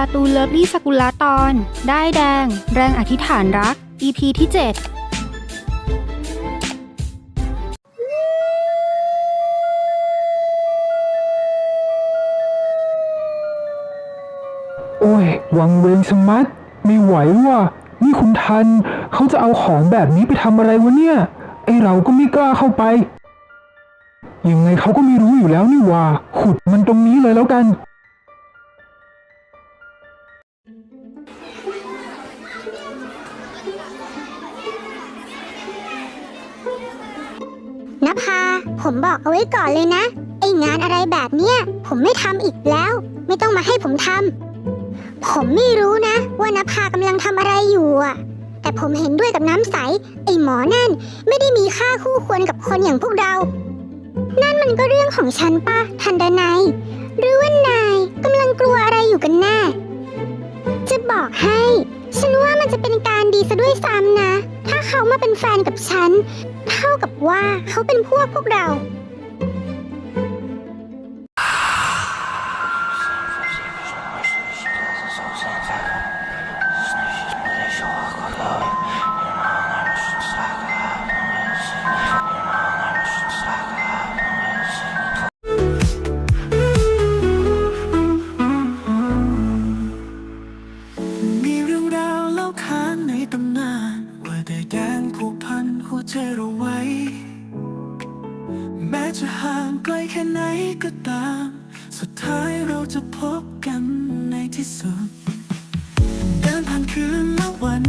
การ์ตูนเลิฟลี่สกุลาตอน ได้แดง แรงอธิษฐานรัก EP ที่ 7โอ้ย วังเวงชะมัดไม่ไหวว่ะ นี่คุณทัน เขาจะเอาของแบบนี้ไปทำอะไรวะเนี่ย ไอเราก็ไม่กล้าเข้าไป ยังไงเขาก็ไม่รู้อยู่แล้วนี่ว่า ขุดมันตรงนี้เลยแล้วกัน ผมบอกเอาไว้ก่อนเลยนะไองานอะไรแบบเนี้ยผมไม่ทำอีกแล้ว ไม่ต้องมาให้ผมทำผมไม่รู้นะ ว่านภากำลังทำอะไรอยู่อะ แต่ผมเห็นด้วยกับน้ำใส ไอหมอนั่นไม่ได้มีค่าคู่ควรกับคนอย่างพวกเรา นั่นมันก็เรื่องของฉันปะทันดนัยหรือว่านายกำลังกลัวอะไรอยู่กันแน่จะบอกให้ นว่ามันจะเป็นการดีซะด้วยซ้ำนะ ถ้าเขามาเป็นแฟนกับฉัน เท่ากับว่าเขาเป็นพวกพวกเรา แค่ไหนก็ตาม สุดท้ายเราจะพบกันในที่สุด เดินผ่านคืนและวัน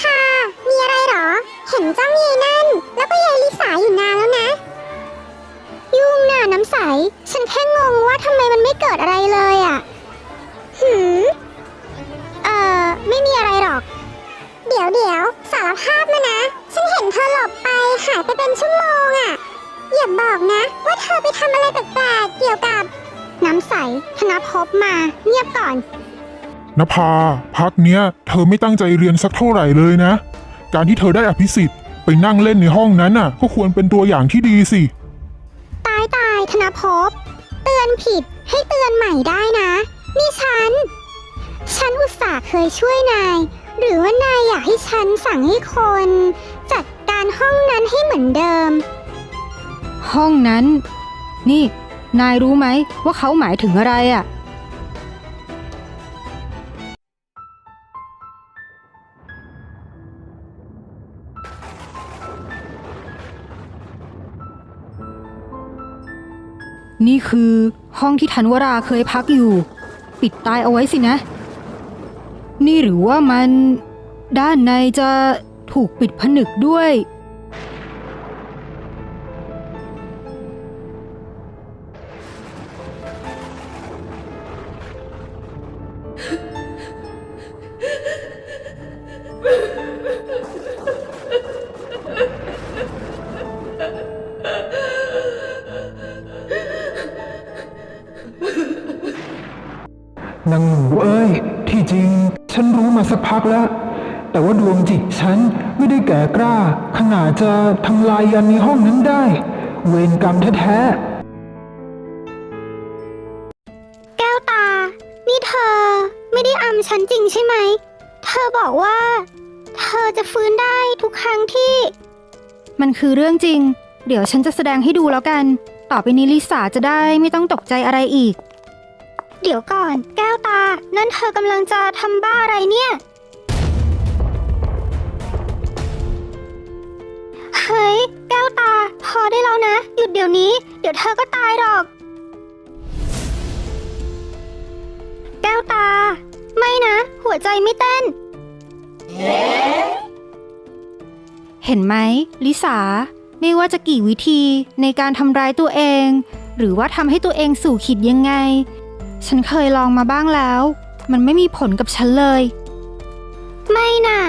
ภา มีอะไรหรอ เห็นจ้ามีนั่น แล้วก็ยายลิสาอยู่นานแล้วนะ ยุ่งน่ะน้ำใส ฉันแค่งงว่าทำไมมันไม่เกิดอะไรเลยอะ่ะ หืม เอ่อ ไม่มีอะไรหรอก เดี๋ยวเดี๋ยวสารภาพมานะ ฉันเห็นเธอหลบไปหายไปเป็นชั่วโมงอะ่ะ อย่าบอกนะ ว่าเธอไปทำอะไรแปลกๆเกี่ยวกับ น้ำใส ธนภพมา เงียบก่อน นภาพักเนี้ย เธอไม่ตั้งใจเรียนสักเท่าไหร่เลยนะ การที่เธอได้อภิสิทธิ์ไปนั่งเล่นในห้องนั้นน่ะ ก็ควรเป็นตัวอย่างที่ดีสิ ตายตายธนภพ เตือนผิดให้เตือนใหม่ได้นะ นี่ฉัน ฉันอุตส่าห์เคยช่วยนาย หรือว่านายอยากให้ฉันสั่งให้คน จัดการห้องนั้นให้เหมือนเดิม ห้องนั้น นี่ นายรู้ไหมว่าเขาหมายถึงอะไรอะ่ะ นี่คือห้องที่ธันวราเคยพักอยู่ ปิดตายเอาไว้สินะ นี่หรือว่ามันด้านในจะถูกปิดผนึกด้วย นางหนูเอ้ย ที่จริง ฉันรู้มาสักพักแล้ว แต่ว่าดวงจิตฉันไม่ได้แก่กล้า ขนาดจะทำลายยันในห้องนั้นได้ เวรกรรมแท้แก้วตา นี่เธอไม่ได้อำฉันจริงใช่ไหม เธอบอกว่า เธอจะฟื้นได้ทุกครั้งที่ มันคือเรื่องจริง เดี๋ยวฉันจะแสดงให้ดูแล้วกัน ต่อไปนี้ลิสาจะได้ไม่ต้องตกใจอะไรอีก เดี๋ยวก่อน แก้วตา นั่นเธอกำลังจะทำบ้าอะไรเนี่ย เฮ้ย แก้วตา พอได้แล้วนะ หยุดเดี๋ยวนี้ เดี๋ยวเธอก็ตายหรอก แก้วตา ไม่นะ หัวใจไม่เต้น เห็นไหมลิสา ไม่ว่าจะกี่วิธีในการทำร้ายตัวเอง หรือว่าทำให้ตัวเองสู่ขีดยังไง ฉันเคยลองมาบ้างแล้ว มันไม่มีผลกับฉันเลย ไม่น่ะ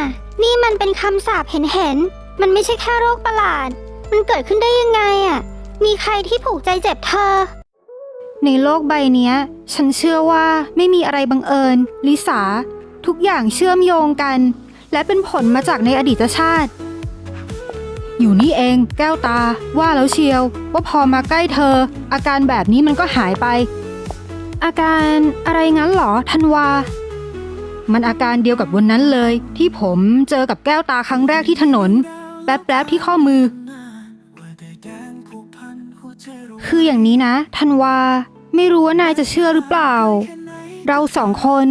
นี่มันเป็นคำสาปเห็นเห็นๆมันไม่ใช่แค่โรคประหลาด มันเกิดขึ้นได้ยังไงอะ มีใครที่ผูกใจเจ็บเธอ ในโลกใบเนี้ย ฉันเชื่อว่าไม่มีอะไรบังเอิญ ลิสา ทุกอย่างเชื่อมโยงกัน และเป็นผลมาจากในอดีตชาติ อยู่นี่เอง แก้วตา ว่าแล้วเชียว ว่าพอมาใกล้เธอ อาการแบบนี้มันก็หายไป อาการอะไรงั้นเหรอธันวา มันอาการเดียวกับวันนั้นเลย ที่ผมเจอกับแก้วตาครั้งแรกที่ถนน แป๊บๆที่ข้อมือ คืออย่างนี้นะธันวา ไม่รู้ว่านายจะเชื่อหรือเปล่า เราสองคน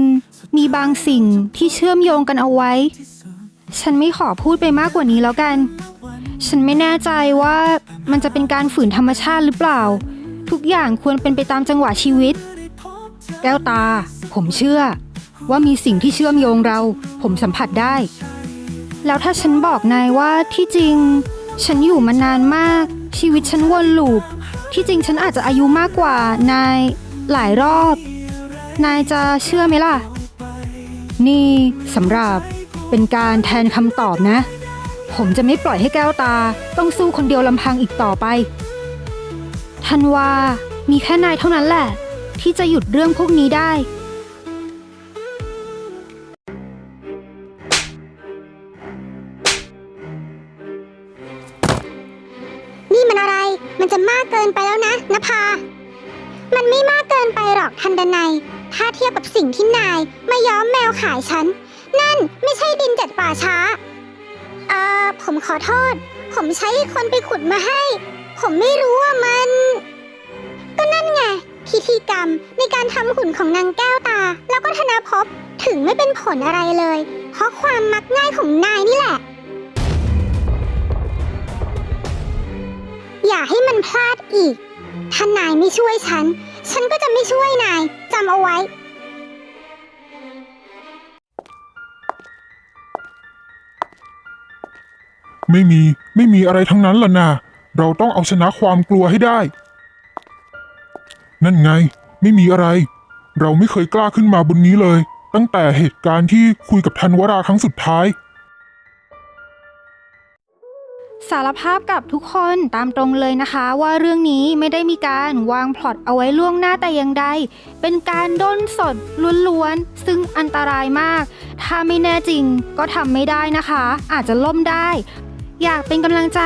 มีบางสิ่งที่เชื่อมโยงกันเอาไว้ ฉันไม่ขอพูดไปมากกว่านี้แล้วกัน ฉันไม่แน่ใจว่ามันจะเป็นการฝืนธรรมชาติหรือเปล่า ทุกอย่างควรเป็นไปตามจังหวะชีวิต แก้วตา ผมเชื่อ ว่ามีสิ่งที่เชื่อมโยงเรา ผมสัมผัสได้ แล้วถ้าฉันบอกนายว่าที่จริง ฉันอยู่มานานมาก ชีวิตฉันวนลูป ที่จริงฉันอาจจะอายุมากกว่านาย หลายรอบ นายจะเชื่อไหมล่ะ นี่สำหรับเป็นการแทนคำตอบนะ ผมจะไม่ปล่อยให้แก้วตา ต้องสู้คนเดียวลำพังอีกต่อไปทันว่ามีแค่นายเท่านั้นแหละ ที่จะหยุดเรื่องพวกนี้ได้ นี่มันอะไร มันจะมากเกินไปแล้วนะนภา มันไม่มากเกินไปหรอกทันดนัย ถ้าเทียบกับสิ่งที่นายมาย้อมแมวขายฉัน นั่นไม่ใช่ดินเจ็ดป่าช้า เอ่อ ผมขอโทษ ผมใช้คนไปขุดมาให้ ผมไม่รู้ว่ามัน ก็นั่นไง พิธีกรรมในการทำหุ่นของนางแก้วตา แล้วก็ธนภพถึงไม่เป็นผลอะไรเลย เพราะความมักง่ายของนายนี่แหละ อย่าให้มันพลาดอีก ถ้านายไม่ช่วยฉัน ฉันก็จะไม่ช่วยนายจำเอาไว้ไม่มีไม่มีอะไรทั้งนั้นล่ะนะเราต้องเอาชนะความกลัวให้ได้ นั่นไง ไม่มีอะไร เราไม่เคยกล้าขึ้นมาบนนี้เลย ตั้งแต่เหตุการณ์ที่คุยกับธันวราครั้งสุดท้าย สารภาพกับทุกคนตามตรงเลยนะคะว่าเรื่องนี้ไม่ได้มีการวางพล็อตเอาไว้ล่วงหน้าแต่อย่างใด เป็นการด้นสดล้วนๆ ซึ่งอันตรายมาก ถ้าไม่แน่จริงก็ทำไม่ได้นะคะ อาจจะล่มได้ อยากเป็นกำลังใจ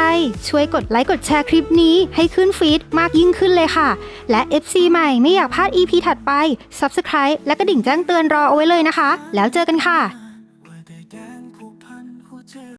ช่วยกดไลค์กดแชร์คลิปนี้ให้ขึ้นฟีดมากยิ่งขึ้นเลยค่ะ และ FC ใหม่ไม่อยากพลาด EP ถัดไป Subscribe และกระดิ่งแจ้งเตือนรอเอาไว้เลยนะคะ แล้วเจอกันค่ะ